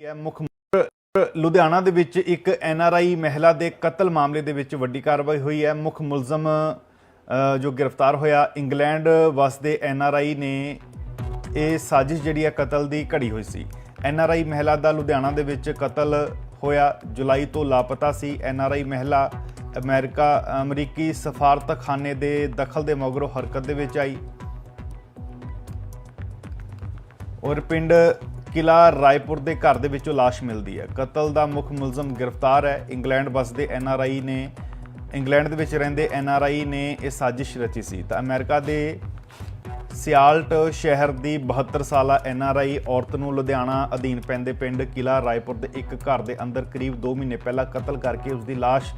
ਹੈ ਮੁੱਖ ਲੁਧਿਆਣਾ ਦੇ ਵਿੱਚ ਇੱਕ ਐੱਨ ਆਰ ਆਈ ਮਹਿਲਾ ਦੇ ਕਤਲ ਮਾਮਲੇ ਦੇ ਵਿੱਚ ਵੱਡੀ ਕਾਰਵਾਈ ਹੋਈ ਹੈ। ਮੁੱਖ ਮੁਲਜ਼ਮ ਜੋ ਗ੍ਰਿਫਤਾਰ ਹੋਇਆ, ਇੰਗਲੈਂਡ ਵਸਦੇ ਆਈ ਨੇ ਇਹ ਸਾਜ਼ਿਸ਼ ਜਿਹੜੀ ਹੈ, ਕਤਲ ਦੀ ਘੜੀ ਹੋਈ ਸੀ। ਐੱਨ ਆਰ ਆਈ ਮਹਿਲਾ ਦਾ ਲੁਧਿਆਣਾ ਦੇ ਵਿੱਚ ਕਤਲ ਹੋਇਆ, ਜੁਲਾਈ ਤੋਂ ਲਾਪਤਾ ਸੀ। ਐੱਨ ਆਰ ਆਈ ਮਹਿਲਾ ਅਮਰੀਕਾ, ਅਮਰੀਕੀ ਸਫਾਰਤਖਾਨੇ ਦੇ ਦਖਲ ਦੇ ਮਗਰੋਂ ਹਰਕਤ ਦੇ ਵਿੱਚ ਆਈ। ਔਰ ਪਿੰਡ ਕਿਲਾ ਰਾਏਪੁਰ ਦੇ ਘਰ ਦੇ ਵਿੱਚੋਂ ਲਾਸ਼ ਮਿਲਦੀ ਹੈ। ਕਤਲ ਦਾ ਮੁੱਖ ਮੁਲਜ਼ਮ ਗ੍ਰਿਫਤਾਰ ਹੈ। ਇੰਗਲੈਂਡ ਵਸਦੇ ਐਨਆਰਆਈ ਨੇ, ਇੰਗਲੈਂਡ ਦੇ ਵਿੱਚ ਰਹਿੰਦੇ ਐਨਆਰਆਈ ਨੇ ਇਹ ਸਾਜ਼ਿਸ਼ ਰਚੀ ਸੀ। ਤਾਂ ਅਮਰੀਕਾ ਦੇ ਸਿਆਲਟ ਸ਼ਹਿਰ ਦੀ 72 ਸਾਲਾ ਐਨਆਰਆਈ ਔਰਤ ਨੂੰ ਲੁਧਿਆਣਾ ਅਧੀਨ ਪੈਂਦੇ ਪਿੰਡ ਕਿਲਾ ਰਾਏਪੁਰ ਦੇ ਇੱਕ ਘਰ ਦੇ ਅੰਦਰ ਕਰੀਬ 2 ਮਹੀਨੇ ਪਹਿਲਾਂ ਕਤਲ ਕਰਕੇ ਉਸ ਦੀ ਲਾਸ਼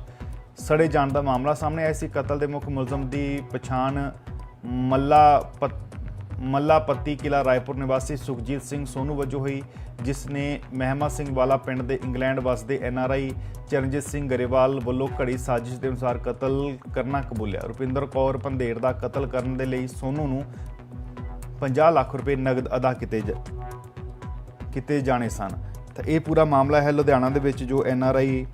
ਸੜੇ ਜਾਣ ਦਾ ਮਾਮਲਾ ਸਾਹਮਣੇ ਆਇਆ ਸੀ। ਕਤਲ ਦੇ ਮੁੱਖ ਮੁਲਜ਼ਮ ਦੀ ਪਛਾਣ ਮੱਲਾ ਪਤ- ਮੱਲਾ ਪੱਤੀ ਕਿਲਾ ਰਾਏਪੁਰ ਨਿਵਾਸੀ ਸੁਖਜੀਤ ਸਿੰਘ ਸੋਨੂ ਵਜੋਂ ਹੋਈ, ਜਿਸ ਨੇ ਮਹਿਮਾ ਸਿੰਘ ਵਾਲਾ ਪਿੰਡ ਦੇ ਇੰਗਲੈਂਡ ਵਸਦੇ ਐਨਆਰਆਈ ਚਰਨਜੀਤ ਸਿੰਘ ਗਰੇਵਾਲ ਵੱਲੋਂ ਘੜੀ ਸਾਜ਼ਿਸ਼ ਦੇ ਅਨੁਸਾਰ ਕਤਲ ਕਰਨਾ ਕਬੂਲਿਆ। ਰੁਪਿੰਦਰ ਕੌਰ ਪੰਧੇਰ ਦਾ ਕਤਲ ਕਰਨ ਦੇ ਲਈ ਸੋਨੂ ਨੂੰ 50 ਲੱਖ ਰੁਪਏ ਨਗਦ ਅਦਾ ਕੀਤੇ ਜ- ਕੀਤੇ ਜਾਣੇ ਸਨ। ਤਾਂ ਇਹ ਪੂਰਾ ਮਾਮਲਾ ਹੈ ਲੁਧਿਆਣਾ ਦੇ ਵਿੱਚ ਜੋ ਐਨਆਰਆਈ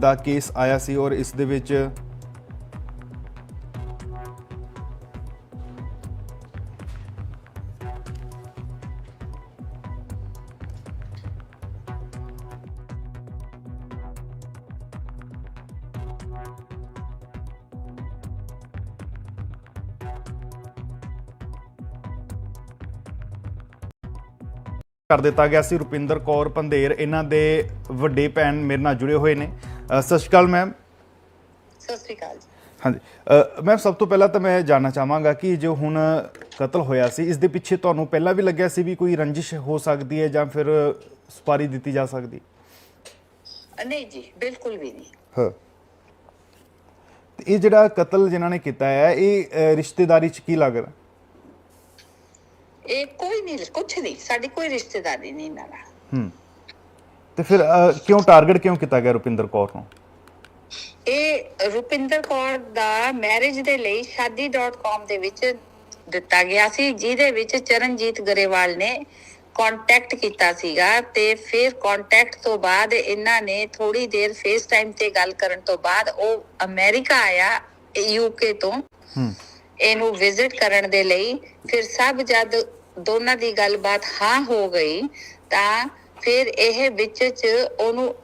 ਦਾ ਕੇਸ ਆਇਆ ਸੀ ਔਰ ਇਸ ਦੇ ਵਿੱਚ ਕਰ ਦਿੱਤਾ ਗਿਆ ਸੀ। ਰੁਪਿੰਦਰ ਕੌਰ ਪੰਧੇਰ ਇਹਨਾਂ ਦੇ ਵੱਡੇ ਭੈਣ ਮੇਰੇ ਨਾਲ ਜੁੜੇ ਹੋਏ ਨੇ। ਅ, ਸਤਿ ਸ਼੍ਰੀ ਅਕਾਲ ਮੈਮ। ਸਤਿ ਸ੍ਰੀ ਅਕਾਲ ਜੀ। ਹਾਂਜੀ। ਅ, ਮੈਮ ਸਭ ਤੋਂ ਪਹਿਲਾਂ ਤਾਂ ਮੈਂ ਜਾਣਨਾ ਚਾਹਾਂਗਾ ਕਿ ਜੋ ਹੁਣ ਕਤਲ ਹੋਇਆ ਸੀ ਇਸ ਦੇ ਪਿੱਛੇ ਤੁਹਾਨੂੰ ਪਹਿਲਾਂ ਵੀ ਲੱਗਿਆ ਸੀ ਵੀ ਕੋਈ ਰੰਜਿਸ਼ ਹੋ ਸਕਦੀ ਹੈ ਜਾਂ ਫਿਰ ਸੁਪਾਰੀ ਦਿੱਤੀ ਜਾ ਸਕਦੀ? ਅ, ਨਹੀਂ ਜੀ ਬਿਲਕੁਲ ਵੀ ਨਹੀਂ। ਹਾਂ। ਇਹ ਜਿਹੜਾ ਕਤਲ ਜਿਨ੍ਹਾਂ ਨੇ ਕੀਤਾ ਹੈ ਇਹ ਅ, ਰਿਸ਼ਤੇਦਾਰੀ ਚ ਕੀ ਲੱਗਦਾ ਇਹ ਕੋਈ ਨਹੀਂ ਕੁਛ ਨਹੀਂ ਸਾਡੀ ਕੋਈ ਰਿਸ਼ਤੇਦਾਰੀ ਨਹੀਂ ਇਹਨਾਂ ਨਾਲ। ਹੂੰ। ਤੇ ਫਿਰ ਕਿਉਂ ਟਾਰਗੇਟ ਕਿਉਂ ਕੀਤਾ ਗਿਆ ਰੁਪਿੰਦਰ ਕੌਰ ਨੂੰ? ਇਹ ਰੁਪਿੰਦਰ ਕੌਰ ਦਾ ਮੈਰਿਜ ਦੇ ਲਈ shaadi.com ਦੇ ਵਿੱਚ ਦਿੱਤਾ ਗਿਆ ਸੀ ਜਿਹਦੇ ਵਿੱਚ ਚਰਨਜੀਤ ਗਰੇਵਾਲ ਨੇ ਕੰਟੈਕਟ ਕੀਤਾ ਸੀਗਾ ਤੇ ਫਿਰ ਕੰਟੈਕਟ ਤੋਂ ਬਾਅਦ ਇਹਨਾਂ ਨੇ ਥੋੜੀ ਦੇਰ ਫੇਸ ਟਾਈਮ ਤੇ ਗੱਲ ਕਰਨ ਤੋਂ ਬਾਅਦ ਉਹ ਅਮਰੀਕਾ ਆਇਆ ਯੂਕੇ ਤੋਂ। ਹੂੰ। ਇਹਨੂੰ ਵਿਜ਼ਿਟ ਕਰਨ ਦੇ ਲਈ ਫਿਰ ਸਭ ਜਦ ਦੋਨਾਂ ਦੀ ਗੱਲਬਾਤ ਹਾਂ ਹੋ ਗਈ, ਤਾਂ ਫਿਰ ਇਹ ਵਿੱਚ ਚ ਉਹਨੂੰ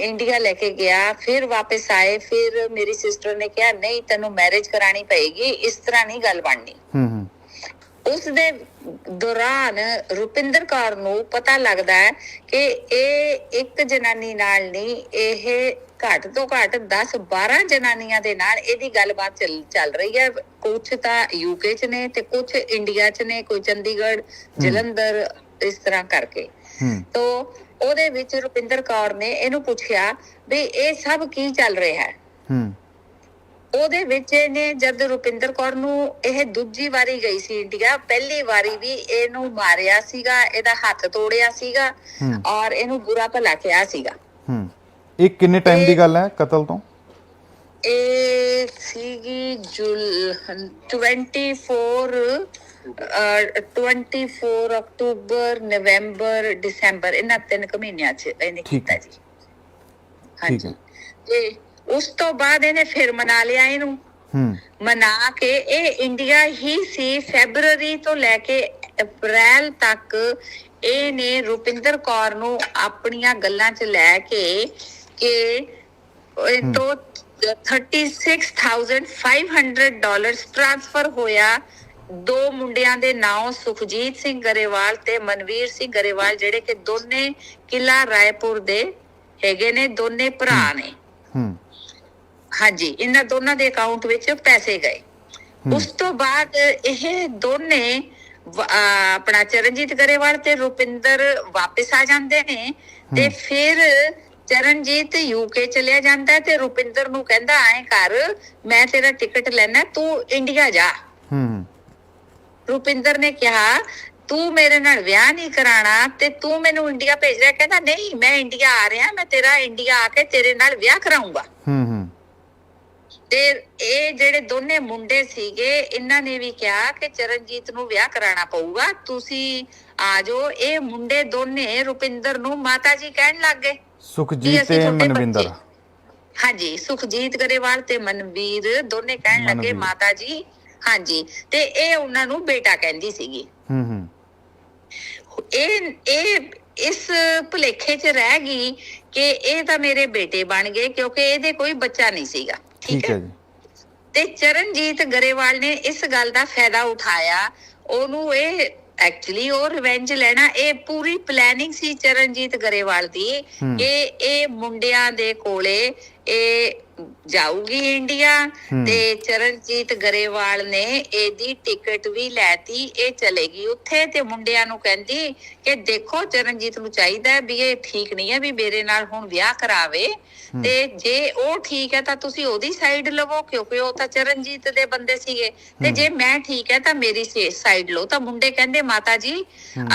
ਇੰਡੀਆ ਲੈ ਕੇ ਗਿਆ, ਫਿਰ ਵਾਪਸ ਆਏ, ਫਿਰ ਮੇਰੀ ਸਿਸਟਰ ਨੇ ਕਿਹਾ, ਨਹੀਂ, ਤੈਨੂੰ ਮੈਰਿਜ ਕਰਾਣੀ ਪਏਗੀ, ਇਸ ਤਰ੍ਹਾਂ ਨਹੀਂ ਗੱਲ ਬਣਨੀ। ਹੂੰ ਹੂੰ। ਉਸ ਦੇ ਦੌਰਾਨ ਰੁਪਿੰਦਰ ਕੌਰ ਨੂੰ ਪਤਾ ਲੱਗਦਾ ਹੈ ਕਿ ਇਹ ਇੱਕ ਜਨਾਨੀ ਨਾਲ ਨਹੀਂ ਇਹ ਘੱਟ ਤੋਂ ਘੱਟ 10 12 ਜਨਾਨੀਆਂ ਦੇ ਨਾਲ ਇਹਦੀ ਗੱਲਬਾਤ ਚੱਲ ਚੱਲ ਰਹੀ ਹੈ। ਕੁਝ ਤਾਂ ਯੂਕੇ ਚ ਨੇ ਤੇ ਕੁਝ ਇੰਡੀਆ ਚ ਨੇ ਕੋਈ ਚੰਡੀਗੜ੍ਹ ਜਲੰਧਰ ਇਸ ਤਰ੍ਹਾਂ ਕਰਕੇ। ਤੋ ਉਹਦੇ ਵਿੱਚ ਰੁਪਿੰਦਰ ਕੌਰ ਨੇ ਇਹਨੂੰ ਪੁੱਛਿਆ ਵੀ ਇਹ ਸਭ ਕੀ ਚੱਲ ਰਿਹਾ ਹੈ? ਹੂੰ। ਉਹਦੇ ਵਿੱਚ ਇਹਨੇ ਜਦ ਰੁਪਿੰਦਰ ਕੌਰ ਨੂੰ ਇਹ ਦੂਜੀ ਵਾਰੀ ਗਈ ਸੀ ਇੰਡੀਆ ਪਹਿਲੀ ਵਾਰੀ ਵੀ ਇਹਨੂੰ ਮਾਰਿਆ ਸੀਗਾ ਇਹਦਾ ਹੱਥ ਤੋੜਿਆ ਸੀਗਾ। ਔਰ ਇਹਨੂੰ ਬੁਰਾ ਭਲਾ ਕਿਹਾ ਸੀਗਾ। ਹੂੰ। ਇਹ ਕਿੰਨੇ ਟਾਈਮ ਦੀ ਗੱਲ ਹੈ ਕਤਲ ਤੋਂ? ਇਹ ਸੀਗੀ ਜੁਲ 24 ਅਹ, 24 ਅਕਤੂਬਰ ਨਵੰਬਰ ਦਸੰਬਰ ਇਹਨਾਂ ਤਿੰਨ ਮਹੀਨਿਆਂ ਚ ਇਹਨੇ ਕੀਤਾ। ਜੀ। ਹਾਂਜੀ। ਤੇ ਉਸ ਤੋਂ ਬਾਅਦ ਇਹਨੇ ਫਿਰ ਮਨਾ ਲਿਆ ਇਹਨੂੰ। ਹੂੰ। ਮਨਾ ਕੇ ਇਹ ਇੰਡੀਆ ਹੀ ਸੀ ਫੈਬਰੂਅਰੀ ਤੋਂ ਲੈ ਕੇ ਅਪ੍ਰੈਲ ਤੱਕ ਇਹਨੇ ਰੁਪਿੰਦਰ ਕੌਰ ਨੂੰ ਆਪਣੀਆਂ ਗੱਲਾਂ 'ਚ ਲੈ ਕੇ ਕਿ ਇਹ ਤੋਂ 36500 ਡਾਲਰਸ ਟ੍ਰਾਂਸਫਰ ਹੋਇਆ। ਦੋ ਮੁੰਡਿਆਂ ਦੇ ਨਾਮ ਸੁਖਜੀਤ ਸਿੰਘ ਗਰੇਵਾਲ ਤੇ ਮਨਵੀਰ ਸਿੰਘ ਗਰੇਵਾਲ ਜਿਹੜੇ ਕਿ ਦੋਨੇ ਕਿਲਾ ਰਾਏਪੁਰ ਦੇ ਹੈਗੇ ਨੇ ਦੋਨੇ ਭਰਾ ਨੇ। ਹੂੰ। ਹਾਂਜੀ ਇਹਨਾਂ ਦੋਨਾਂ ਦੇ ਅਕਾਊਂਟ ਵਿੱਚ ਪੈਸੇ ਗਏ। ਉਸ ਤੋਂ ਬਾਅਦ ਇਹ ਦੋਨੇ ਆਪਣਾ ਚਰਨਜੀਤ ਗਰੇਵਾਲ ਤੇ ਰੁਪਿੰਦਰ ਵਾਪਸ ਆ ਜਾਂਦੇ ਨੇ ਤੇ ਫਿਰ ਚਰਨਜੀਤ ਯੂਕੇ ਚਲਿਆ ਜਾਂਦਾ ਤੇ ਰੁਪਿੰਦਰ ਨੂੰ ਕਹਿੰਦਾ ਐ ਕਰ ਮੈਂ ਤੇਰਾ ਟਿਕਟ ਲੈਣਾ ਤੂੰ ਇੰਡੀਆ ਜਾ। ਹੂੰ। ਰੁਪਿੰਦਰ ਨੇ ਕਿਹਾ ਤੂੰ ਮੇਰੇ ਨਾਲ ਵਿਆਹ ਨਹੀਂ ਕਰਾਣਾ ਤੇ ਤੂੰ ਮੈਨੂੰ ਇੰਡੀਆ ਭੇਜ ਰਿਹਾ। ਕਹਿੰਦਾ ਨਹੀਂ ਮੈਂ ਇੰਡੀਆ ਆ ਰਿਹਾ ਮੈਂ ਤੇਰਾ ਇੰਡੀਆ ਆ ਕੇ ਤੇਰੇ ਨਾਲ ਵਿਆਹ ਕਰਾਉਂਗਾ ਹੂੰ ਹੂੰ। ਤੇ ਇਹ ਜਿਹੜੇ ਦੋਨੇ ਮੁੰਡੇ ਸੀਗੇ ਇਹਨਾਂ ਨੇ ਵੀ ਕਿਹਾ ਕਿ ਚਰਨਜੀਤ ਨੂੰ ਵਿਆਹ ਕਰਾਉਣਾ ਪਊਗਾ। ਤੁਸੀਂ ਆ ਜਾਓ। ਇਹ ਮੁੰਡੇ ਦੋਨੇ ਰੁਪਿੰਦਰ ਨੂੰ ਮਾਤਾ ਜੀ ਕਹਿਣ ਲੱਗ ਗਏ ਸੁਖਜੀਤ ਤੇ ਮਨਵਿੰਦਰ। ਹਾਂਜੀ ਸੁਖਜੀਤ ਗਰੇਵਾਲ ਤੇ ਮਨਵੀਰ ਦੋਨੇ ਕਹਿਣ ਲੱਗੇ। ਮਾਤਾ ਜੀ। ਹਾਂਜੀ ਤੇ ਇਹ ਉਹਨਾਂ ਨੂੰ ਬੇਟਾ ਕਹਿੰਦੀ ਸੀਗੀ। ਹੂੰ ਹੂੰ। ਇਹ ਇਹ ਇਸ ਭੁਲੇਖੇ 'ਚ ਰਹਿ ਗਈ ਕਿ ਇਹ ਤਾਂ ਮੇਰੇ ਬੇਟੇ ਬਣ ਗਏ ਕਿਉਂਕਿ ਇਹਦੇ ਕੋਈ ਬੱਚਾ ਨਹੀਂ ਸੀਗਾ। ਠੀਕ ਹੈ ਜੀ ਤੇ ਚਰਨਜੀਤ ਗਰੇਵਾਲ ਨੇ ਇਸ ਗੱਲ ਦਾ ਫਾਇਦਾ ਉਠਾਇਆ ਉਹਨੂੰ ਇਹ ਐਕਚੁਅਲੀ ਉਹ ਰਿਵੈਂਜ ਲੈਣਾ ਇਹ ਪੂਰੀ ਪਲੈਨਿੰਗ ਸੀ ਚਰਨਜੀਤ ਗਰੇਵਾਲ ਦੀ। ਕਿ ਇਹ ਮੁੰਡਿਆਂ ਦੇ ਕੋਲੇ ਇਹ ਜਾਊਗੀ ਇੰਡੀਆ। ਤੇ ਚਰਨਜੀਤ ਗਰੇਵਾਲ ਨੇ ਇਹਦੀ ਟਿਕਟ ਵੀ ਲੈਤੀ ਇਹ ਚਲੇਗੀ ਉੱਥੇ ਤੇ ਮੁੰਡਿਆਂ ਨੂੰ ਕਹਿੰਦੀ ਕਿ ਦੇਖੋ ਚਰਨਜੀਤ ਨੂੰ ਚਾਹੀਦਾ ਵੀ ਇਹ ਠੀਕ ਨਹੀਂ ਹੈ ਵੀ ਮੇਰੇ ਨਾਲ ਹੁਣ ਵਿਆਹ ਕਰਾਵੇ ਤੇ ਜੇ ਉਹ ਠੀਕ ਹੈ ਤਾਂ ਤੁਸੀਂ ਉਹਦੀ ਸਾਈਡ ਲਵੋ ਕਿਉਂਕਿ ਉਹ ਤਾਂ ਚਰਨਜੀਤ ਦੇ ਬੰਦੇ ਸੀਗੇ। ਤੇ ਜੇ ਮੈਂ ਠੀਕ ਹੈ ਤਾਂ ਮੇਰੀ ਸਾਈਡ ਲਓ। ਤਾਂ ਮੁੰਡੇ ਕਹਿੰਦੇ ਮਾਤਾ ਜੀ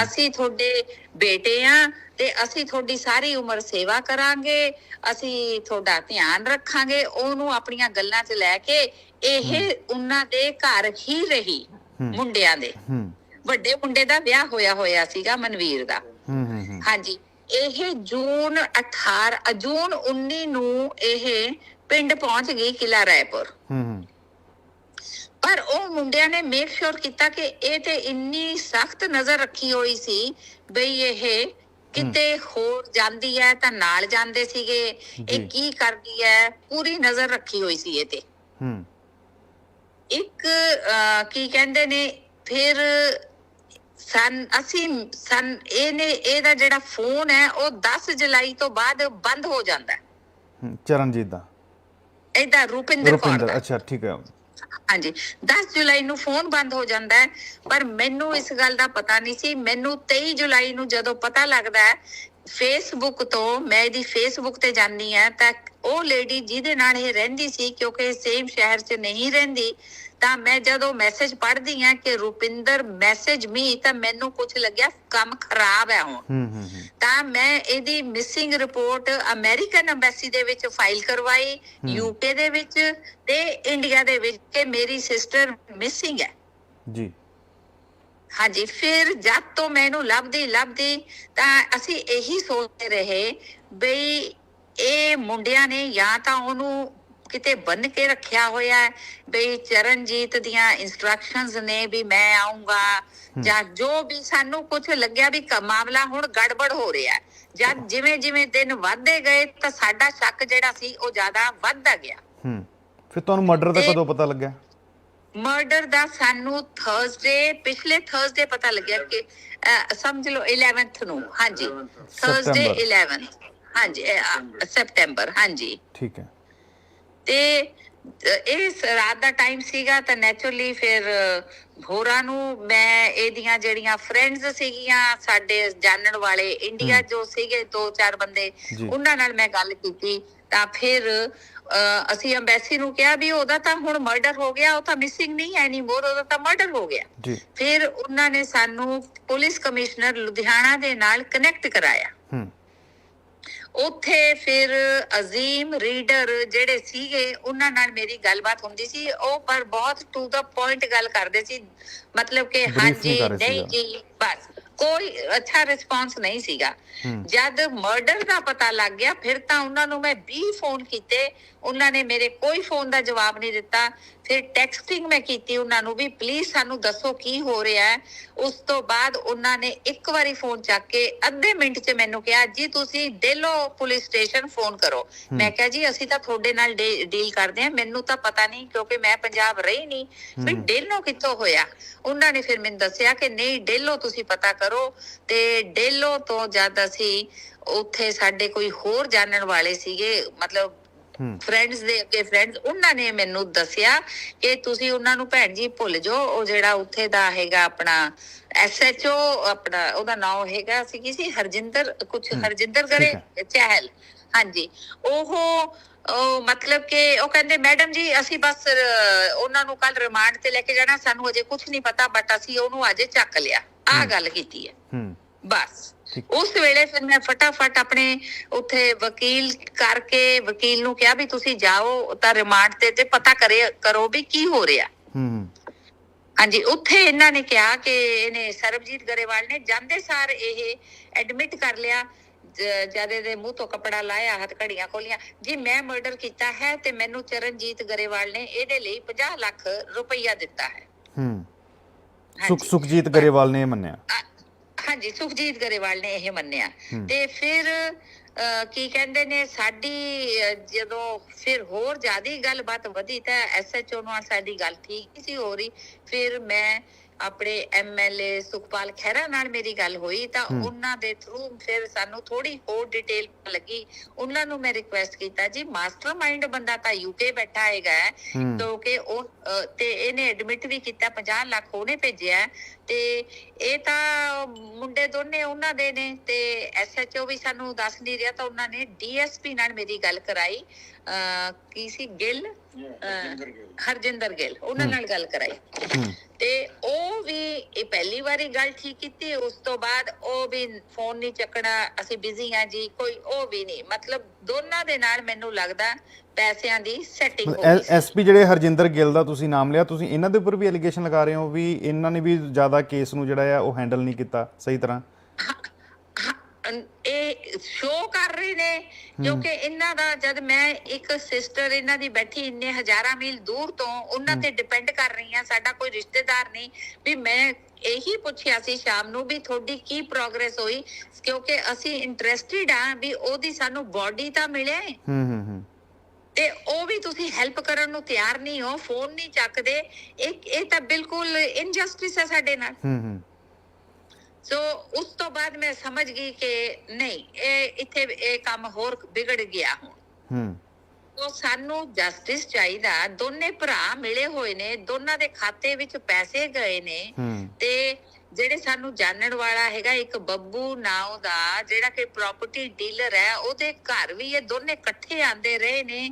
ਅਸੀਂ ਤੁਹਾਡੇ ਬੇਟੇ ਆ ਤੇ ਅਸੀਂ ਤੁਹਾਡੀ ਸਾਰੀ ਉਮਰ ਸੇਵਾ ਕਰਾਂਗੇ ਅਸੀਂ ਤੁਹਾਡਾ ਧਿਆਨ ਰੱਖਾਂਗੇ ਉਹਨੂੰ ਆਪਣੀਆਂ ਗੱਲਾਂ 'ਚ ਲੈ ਕੇ ਇਹ ਉਹਨਾਂ ਦੇ ਘਰ ਹੀ ਰਹੀ। ਮੁੰਡਿਆਂ ਦੇ। ਵੱਡੇ ਮੁੰਡੇ ਦਾ ਵਿਆਹ ਹੋਇਆ ਹੋਇਆ ਸੀਗਾ ਮਨਵੀਰ ਦਾ। ਹਾਂਜੀ। ਇਹ ਜੂਨ 18 ਜੂਨ 19 ਨੂੰ ਇਹ ਪਿੰਡ ਪਹੁੰਚ ਗਈ ਕਿਲਾ ਰਾਏਪੁਰ। ਹੂੰ। ਪਰ ਉਹ ਮੁੰਡਿਆਂ ਨੇ ਮੇਕ ਸ਼ੋਰ ਕੀਤਾ ਕਿ ਇਹ ਤੇ ਇੰਨੀ ਸਖਤ ਨਜ਼ਰ ਰੱਖੀ ਹੋਈ ਸੀ ਬਈ ਇਹ ਕਿਤੇ ਹੋਰ ਜਾਂਦੀ ਹੈ ਤਾਂ ਨਾਲ ਜਾਂਦੇ ਸੀਗੇ। ਇਹ ਕੀ ਕਰਦੀ ਹੈ ਪੂਰੀ ਨਜ਼ਰ ਰੱਖੀ ਹੋਈ ਸੀ ਇਹ ਤੇ। ਹੂੰ। ਇੱਕ ਕੀ ਕਹਿੰਦੇ ਨੇ ਫਿਰ ਸਨ ਅਸੀਂ ਸਨ ਇਹਨੇ ਇਹਦਾ ਜਿਹੜਾ ਫੋਨ ਹੈ ਉਹ 10 ਜੁਲਾਈ ਤੋਂ ਬਾਅਦ ਬੰਦ ਹੋ ਜਾਂਦਾ ਹੈ। ਚਰਨਜੀਤ ਦਾ। ਇਹਦਾ ਰੁਪਿੰਦਰ ਕੌਰ ਦਾ। ਅੱਛਾ ਠੀਕ ਹੈ। ਹਾਂਜੀ। 10 ਜੁਲਾਈ ਨੂੰ ਫੋਨ ਬੰਦ ਹੋ ਜਾਂਦਾ ਹੈ, ਪਰ ਮੈਨੂੰ ਇਸ ਗੱਲ ਦਾ ਪਤਾ ਨਹੀਂ ਸੀ। ਮੈਨੂੰ 23 ਜੁਲਾਈ ਨੂੰ ਜਦੋਂ ਪਤਾ ਲੱਗਦਾ ਹੈ ਫੇਸਬੁੱਕ ਤੋਂ ਮੈਂ ਇਹਦੀ ਫੇਸਬੁੱਕ ਤੇ ਜਾਣੀ ਹੈ, ਤਾਂ ਉਹ ਲੇਡੀ ਜਿਹਦੇ ਨਾਲ ਇਹ ਰਹਿੰਦੀ ਸੀ, ਕਿਉਂਕਿ ਸੇਮ ਸ਼ਹਿਰ 'ਚ ਨਹੀਂ ਰਹਿੰਦੀ ਤਾਂ ਮੈਂ ਜਦੋਂ ਮੈਸੇਜ ਪੜ੍ਹਦੀ ਹਾਂ ਕਿ ਰੁਪਿੰਦਰ ਮੈਸੇਜ ਮੀ ਤਾਂ ਮੈਨੂੰ ਕੁਝ ਲੱਗਿਆ ਕੰਮ ਖਰਾਬ ਹੈ ਹੁਣ। ਤਾਂ ਮੈਂ ਇਹਦੀ ਮਿਸਿੰਗ ਰਿਪੋਰਟ ਅਮਰੀਕਨ ਐਮਬੈਸੀ ਦੇ ਵਿੱਚ ਫਾਈਲ ਕਰਵਾਈ ਯੂਕੇ ਦੇ ਵਿੱਚ ਤੇ ਇੰਡੀਆ ਦੇ ਵਿੱਚ ਕਿ ਮੇਰੀ ਸਿਸਟਰ ਮਿਸਿੰਗ ਹੈ। ਜੀ। ਹਾਂਜੀ ਫਿਰ ਜਦ ਤੋਂ ਮੈਨੂੰ ਲੱਭਦੀ ਲੱਭਦੀ ਤਾਂ ਅਸੀਂ ਇਹੀ ਸੋਚਦੇ ਰਹੇ ਬਈ ਇਹ ਮੁੰਡਿਆਂ ਨੇ ਜਾਂ ਤਾਂ ਉਹਨੂੰ ਕਿਤੇ ਬੰਨ ਕੇ ਰੱਖਿਆ ਹੋਇਆ ਹੈ ਬਈ ਚਰਨਜੀਤ ਦੀਆਂ ਇਨਸਟਰਕਸ਼ਨਸ ਨੇ ਵੀ ਮੈਂ ਆਉਂਗਾ ਜਾਂ ਜੋ ਵੀ ਸਾਨੂੰ ਕੁਝ ਲੱਗਿਆ ਵੀ ਮਾਮਲਾ ਹੁਣ ਗੜਬੜ ਹੋ ਰਿਹਾ ਹੈ। ਜਦ ਜਿਵੇਂ ਜਿਵੇਂ ਦਿਨ ਵੱਧਦੇ ਗਏ ਤਾਂ ਸਾਡਾ ਸ਼ੱਕ ਜਿਹੜਾ ਸੀ ਉਹ ਜ਼ਿਆਦਾ ਵੱਧਦਾ ਗਿਆ। ਹੂੰ। ਫਿਰ ਤੁਹਾਨੂੰ ਮਰਡਰ ਦਾ ਕਦੋਂ ਪਤਾ ਲੱਗਿਆ? ਮਰਡਰ ਦਾ ਸਾਨੂੰ ਥਰਸਡੇ ਪਿਛਲੇ ਥਰਸਡੇ ਪਤਾ ਲੱਗਿਆ ਕਿ ਸਮਝ ਲਓ 11th ਨੂੰ ਹਾਂਜੀ। Thursday September। 11th ਹਾਂਜੀ ਸੈਪਟੈਂਬਰ ਹਾਂਜੀ। ਠੀਕ ਹੈ। ਤੇ ਇਹ ਰਾਤ ਦਾ ਟਾਈਮ ਸੀਗਾ ਤਾਂ ਨੇਚਰਲੀ ਫਿਰ ਹੋਰਾਂ ਨੂੰ ਮੈਂ ਇਹਦੀਆਂ ਜਿਹੜੀਆਂ ਫਰੈਂਡਸ ਸੀਗੀਆਂ ਸਾਡੇ ਜਾਣਨ ਵਾਲੇ ਇੰਡੀਆ ਜੋ ਸੀਗੇ ਦੋ ਚਾਰ ਬੰਦੇ। ਉਹਨਾਂ ਨਾਲ ਮੈਂ ਗੱਲ ਕੀਤੀ। ਤਾਂ ਫਿਰ ਅਸੀਂ ਅੰਬੈਸੀ ਨੂੰ ਕਿਹਾ ਵੀ ਉਹਦਾ ਤਾਂ ਹੁਣ ਮਰਡਰ ਹੋ ਗਿਆ ਉਹ ਤਾਂ ਮਿਸਿੰਗ ਨਹੀਂ ਹੈ ਐਨੀਮੋਰ ਉਹਦਾ ਤਾਂ ਮਰਡਰ ਹੋ ਗਿਆ। ਫਿਰ ਉਹਨਾਂ ਨੇ ਸਾਨੂੰ ਪੁਲਿਸ ਕਮਿਸ਼ਨਰ ਲੁਧਿਆਣਾ ਦੇ ਨਾਲ ਕਨੈਕਟ ਕਰਾਇਆ। ਉੱਥੇ ਫਿਰ ਅਜ਼ੀਮ ਰੀਡਰ ਜਿਹੜੇ ਸੀਗੇ ਉਹਨਾਂ ਨਾਲ ਮੇਰੀ ਗੱਲਬਾਤ ਹੁੰਦੀ ਸੀ। ਉਹ ਪਰ ਬਹੁਤ ਟੂ ਦਾ ਪੁਆਇੰਟ ਗੱਲ ਕਰਦੇ ਸੀ। ਮਤਲਬ ਕਿ ਹਾਂਜੀ ਨਹੀਂ। ਜੀ ਬਸ। ਕੋਈ ਅੱਛਾ ਰਿਸਪਾਂਸ ਨਹੀਂ ਸੀਗਾ। ਜਦ ਮਰਡਰ ਦਾ ਪਤਾ ਲੱਗ ਗਿਆ ਫਿਰ ਤਾਂ ਉਹਨਾਂ ਨੂੰ ਮੈਂ 20 ਫੋਨ ਕੀਤੇ। ਉਹਨਾਂ ਨੇ ਮੇਰੇ ਕੋਈ ਫੋਨ ਦਾ ਜਵਾਬ ਨਹੀਂ ਦਿੱਤਾ। ਫਿਰ ਟੈਕਸਟਿੰਗ ਮੈਂ ਕੀਤੀ ਉਹਨਾਂ ਨੂੰ ਵੀ ਪਲੀਜ਼ ਸਾਨੂੰ ਦੱਸੋ ਕੀ ਹੋ ਰਿਹਾ ਹੈ? ਉਸ ਤੋਂ ਬਾਅਦ ਉਹਨਾਂ ਨੇ ਇੱਕ ਵਾਰੀ ਫੋਨ ਚੱਕ ਕੇ ਅੱਧੇ ਮਿੰਟ 'ਚ ਮੈਨੂੰ ਕਿਹਾ ਜੀ ਤੁਸੀਂ ਡੇਲੋ ਪੁਲਿਸ ਸਟੇਸ਼ਨ ਫੋਨ ਕਰੋ। ਮੈਂ ਕਿਹਾ ਜੀ ਅਸੀਂ ਤਾਂ ਤੁਹਾਡੇ ਨਾਲ ਡੀਲ ਕਰਦੇ ਹਾਂ। ਮੈਨੂੰ ਤਾਂ ਪਤਾ ਨਹੀਂ ਕਿਉਂਕਿ ਮੈਂ ਪੰਜਾਬ ਰਹੀ ਨਹੀਂ। ਵੀ ਡੇਲੋ ਕਿੱਥੋਂ ਹੋਇਆ? ਉਹਨਾਂ ਨੇ ਫਿਰ ਮੈਨੂੰ ਦੱਸਿਆ ਕਿ ਨਹੀਂ ਡੇਲੋ ਤੁਸੀਂ ਪਤਾ ਕਰੋ ਤੇ ਡੇਲੋ ਤੋਂ ਜਦ ਅਸੀਂ ਉੱਥੇ ਸਾਡੇ ਕੋਈ ਹੋਰ ਜਾਣਨ ਵਾਲੇ ਸੀਗੇ ਮਤਲਬ ਫਰੈਂਡਸ ਦੇ ਅੱਗੇ ਫਰੈਂਡਸ ਉਹਨਾਂ ਨੇ ਮੈਨੂੰ ਦੱਸਿਆ ਕਿ ਤੁਸੀਂ ਉਹਨਾਂ ਨੂੰ ਭੈਣ ਜੀ ਭੁੱਲ ਜਾਓ ਉਹ ਜਿਹੜਾ ਉੱਥੇ ਦਾ ਹੈਗਾ ਆਪਣਾ ਐਸਐਚਓ ਆਪਣਾ ਉਹਦਾ ਨਾਮ ਹੈਗਾ ਸੀ ਕੀ ਸੀ? ਹਰਜਿੰਦਰ ਕੁਝ ਹਰਜਿੰਦਰ ਕਰੇ ਚਹਿਲ। ਹਾਂਜੀ। ਉਹ ਉਹ ਮਤਲਬ ਕਿ ਉਹ ਕਹਿੰਦੇ ਮੈਡਮ ਜੀ ਅਸੀਂ ਬਸ ਉਹਨਾਂ ਨੂੰ ਕੱਲ ਰਿਮਾਂਡ ਤੇ ਲੈ ਕੇ ਜਾਣਾ ਸਾਨੂੰ ਅਜੇ ਕੁਝ ਨਹੀਂ ਪਤਾ ਬਟ ਅਸੀਂ ਉਹਨੂੰ ਅਜੇ ਚੱਕ ਲਿਆ। ਆਹ ਗੱਲ ਕੀਤੀ ਹੈ। ਹੂੰ। ਬਸ। ਉਸ ਵੇਲੇ ਫਿਰ ਮੈਂ ਫਟਾਫਟ ਆਪਣੇ ਉੱਥੇ ਵਕੀਲ ਕਰਕੇ ਵਕੀਲ ਨੂੰ ਕਿਹਾ ਵੀ ਤੁਸੀਂ ਜਾਓ ਤਾਂ ਰਿਮਾਂਡ ਤੇ ਤੇ ਪਤਾ ਕਰੇ ਕਰੋ ਵੀ ਕੀ ਹੋ ਰਿਹਾ। ਹੂੰ ਹਾਂਜੀ ਉੱਥੇ ਇਹਨਾਂ ਨੇ ਕਿਹਾ ਕਿ ਇਹਨੇ ਸਰਬਜੀਤ ਗਰੇਵਾਲ ਨੇ ਜਾਂਦੇ ਸਾਰ ਇਹ ਐਡਮਿਟ ਕਰ ਲਿਆ ਜਦੇ ਦੇ ਮੂੰਹ ਤੋਂ ਕਪੜਾ ਲਾਇਆ ਹੱਥ ਘੜੀਆਂ ਖੋਲੀਆਂ ਜੀ ਮੈਂ ਮਰਡਰ ਕੀਤਾ ਹੈ ਤੇ ਮੈਨੂੰ ਚਰਨਜੀਤ ਗਰੇਵਾਲ ਨੇ ਇਹਦੇ ਲਈ 50 ਲੱਖ ਰੁਪਈਆ ਦਿੱਤਾ ਹੈ। ਹੂੰ। ਸੁਖ। ਸੁਖਜੀਤ ਗਰੇਵਾਲ ਨੇ ਮੰਨਿਆ। ਹਾਂਜੀ ਸੁਖਜੀਤ ਗਰੇਵਾਲ ਨੇ ਇਹ ਮੰਨਿਆ। ਤੇ ਫਿਰ ਕੀ ਕਹਿੰਦੇ ਨੇ ਸਾਡੀ ਜਦੋਂ ਫਿਰ ਹੋਰ ਜ਼ਿਆਦਾ ਗੱਲਬਾਤ ਵਧੀ ਤਾਂ ਐਸਐਚਓ ਨਾਲ ਸਾਡੀ ਗੱਲ ਠੀਕ ਸੀ ਹੋ ਰਹੀ। ਫਿਰ ਮੈਂ ਆਪਣੇ ਐਮਐਲਏ ਸੁਖਪਾਲ ਖਹਿਰਾ ਨਾਲ ਮੇਰੀ ਗੱਲ ਹੋਈ ਤਾਂ। ਉਹਨਾਂ ਦੇ ਥਰੂ ਫਿਰ ਸਾਨੂੰ ਥੋੜੀ ਹੋਰ ਡਿਟੇਲ ਲੱਗੀ। ਉਹਨਾਂ ਨੂੰ ਮੈਂ ਰਿਕੁਐਸਟ ਕੀਤਾ ਜੀ ਮਾਸਟਰਮਾਈਂਡ ਬੰਦਾ ਤਾਂ ਯੂਕੇ ਬੈਠਾ ਹੈਗਾ ਹੂੰ ਕਿਉਂਕਿ ਉਹ ਤੇ ਇਹਨੇ ਐਡਮਿਟ ਵੀ ਕੀਤਾ 50 ਲੱਖ ਉਹਨੇ ਭੇਜਿਆ। ਤੇ ਇਹ ਤਾਂ ਮੁੰਡੇ ਦੋਨੇ ਉਹਨਾਂ ਦੇ ਨੇ ਤੇ ਐਸਐਚਓ ਵੀ ਸਾਨੂੰ ਦੱਸ ਨਹੀਂ ਰਿਹਾ ਤਾਂ ਉਹਨਾਂ ਨੇ ਡੀਐਸਪੀ ਨਾਲ ਮੇਰੀ ਗੱਲ ਕਰਾਈ। ਅ, ਕੀ ਸੀ? ਗਿੱਲ? ਹਰਜਿੰਦਰ ਗਿੱਲ। ਉਹਨਾਂ ਨਾਲ ਗੱਲ ਕਰਾਈ। ਤੇ ਉਹ ਵੀ ਇਹ ਪਹਿਲੀ ਵਾਰੀ ਗੱਲ ਠੀਕ ਕੀਤੀ ਉਸ ਤੋਂ ਬਾਅਦ ਉਹ ਵੀ ਫੋਨ ਨਹੀਂ ਚੱਕਣਾ ਅਸੀਂ ਬਿਜ਼ੀ ਆ ਜੀ ਕੋਈ ਉਹ ਵੀ ਨਹੀਂ। ਮਤਲਬ ਦੋਨਾਂ ਦੇ ਨਾਲ ਮੈਨੂੰ ਲੱਗਦਾ ਪੈਸਿਆਂ ਦੀ ਸੈਟਿੰਗ ਹੋ ਗਈ। ਐਸਪੀ ਜਿਹੜੇ ਹਰਜਿੰਦਰ ਗਿੱਲ ਦਾ ਤੁਸੀਂ ਨਾਮ ਲਿਆ ਤੁਸੀਂ ਇਹਨਾਂ ਦੇ ਉੱਪਰ ਵੀ ਐਲੀਗੇਸ਼ਨ ਲਗਾ ਰਹੇ ਹੋ ਵੀ ਇਹਨਾਂ ਨੇ ਵੀ ਜ਼ਿਆਦਾ ਕੇਸ ਨੂੰ ਜਿਹੜਾ ਆ ਉਹ ਹੈਂਡਲ ਨਹੀਂ ਕੀਤਾ ਸਹੀ ਤਰ੍ਹਾਂ? ਇਹ ਸ਼ੋ ਕਰ ਰਹੇ ਨੇ ਕਿਉਂਕਿ ਇਹਨਾਂ ਦਾ ਜਦ ਮੈਂ ਇੱਕ ਸਿਸਟਰ ਇਹਨਾਂ ਦੀ ਬੈਠੀ ਇੰਨੇ ਹਜ਼ਾਰਾਂ ਮੀਲ ਦੂਰ ਤੋਂ ਉਹਨਾਂ ਤੇ ਡਿਪੈਂਡ ਕਰ ਰਹੀ ਹਾਂ ਸਾਡਾ ਕੋਈ ਰਿਸ਼ਤੇਦਾਰ ਨਹੀਂ ਵੀ ਮੈਂ ਇਹੀ ਪੁੱਛਿਆ ਸੀ ਸ਼ਾਮ ਨੂੰ ਵੀ ਤੁਹਾਡੀ ਕੀ ਪ੍ਰੋਗਰੈਸ ਹੋਈ ਕਿਉਂਕਿ ਅਸੀਂ ਇੰਟਰਸਟਿਡ ਆ ਵੀ ਉਹਦੀ ਸਾਨੂੰ ਬਾਡੀ ਤਾਂ ਮਿਲੇ ਹੂੰ ਹੂੰ ਹੂੰ। ਤੇ ਉਹ ਵੀ ਤੁਸੀਂ ਹੈਲਪ ਕਰਨ ਨੂੰ ਤਿਆਰ ਨਹੀਂ ਹੋ ਫੋਨ ਨਹੀਂ ਚੱਕਦੇ ਇਹ ਇਹ ਤਾਂ ਬਿਲਕੁਲ ਇਨਜਸਟਿਸ ਹੈ ਸਾਡੇ ਨਾਲ। ਹੂੰ ਹੂੰ। ਸੋ ਉਸ ਤੋਂ ਬਾਅਦ ਮੈਂ ਸਮਝ ਗਈ ਕਿ ਨਹੀਂ ਇਹ ਇੱਥੇ ਇਹ ਕੰਮ ਹੋਰ ਵਿਗੜ ਗਿਆ ਹੁਣ। ਹੂੰ। ਸੋ ਸਾਨੂੰ ਜਸਟਿਸ ਚਾਹੀਦਾ ਦੋਨੇ ਭਰਾ ਮਿਲੇ ਹੋਏ ਨੇ ਦੋਨਾਂ ਦੇ ਖਾਤੇ ਵਿੱਚ ਪੈਸੇ ਗਏ ਨੇ ਤੇ ਜਿਹੜੇ ਸਾਨੂੰ ਜਾਣਨ ਵਾਲਾ ਹੈਗਾ, ਇੱਕ ਬੱਬੂ ਨਾਉ ਦਾ, ਜਿਹੜਾ ਕਿ ਪ੍ਰਾਪਰਟੀ ਡੀਲਰ ਹੈ, ਉਹਦੇ ਘਰ ਵੀ ਇਹ ਦੋਨੇ ਇਕੱਠੇ ਆਂਦੇ ਰਹੇ ਨੇ।